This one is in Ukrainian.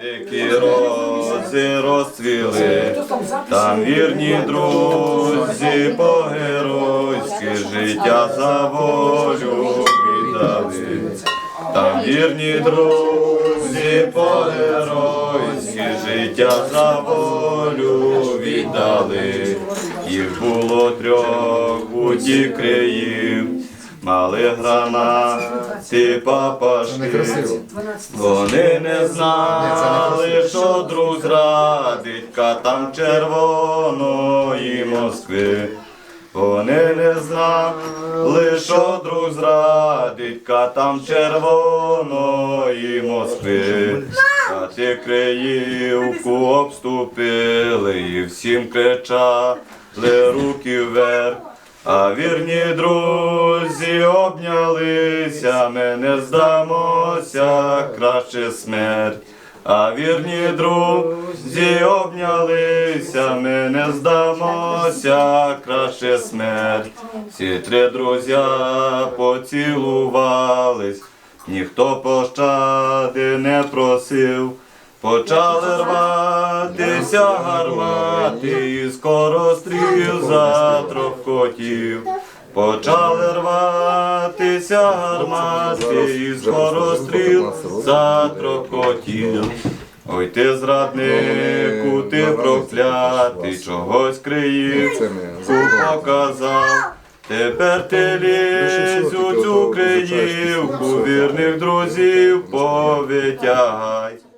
Дикі рози розцвіли, там вірні друзі по-геройськи життя за волю віддали. Там вірні друзі по-геройськи життя за волю віддали. Їх було трьох у країв, мали гранати папашки. Вони не знали, що друг зрадить катам червоної Москви. Вони не знали, що друг зрадить катам червоної Москви. Кати Криївку обступили і всім кричали руки вверх. А вірні друзі обнялися, ми не здамося, краще смерть. А вірні друзі обнялися, ми не здамося, краще смерть. Всі три друзі поцілувались, ніхто пощади не просив. Почали рватися гармати, і скоро стріл затрохкотів. Почали рватися гармати, і скоро стріл затрохкотів. Ой ти зраднику, ти проклятий, чогось криївку показав. Тепер ти лізь у цю криївку, вірних друзів повитягай.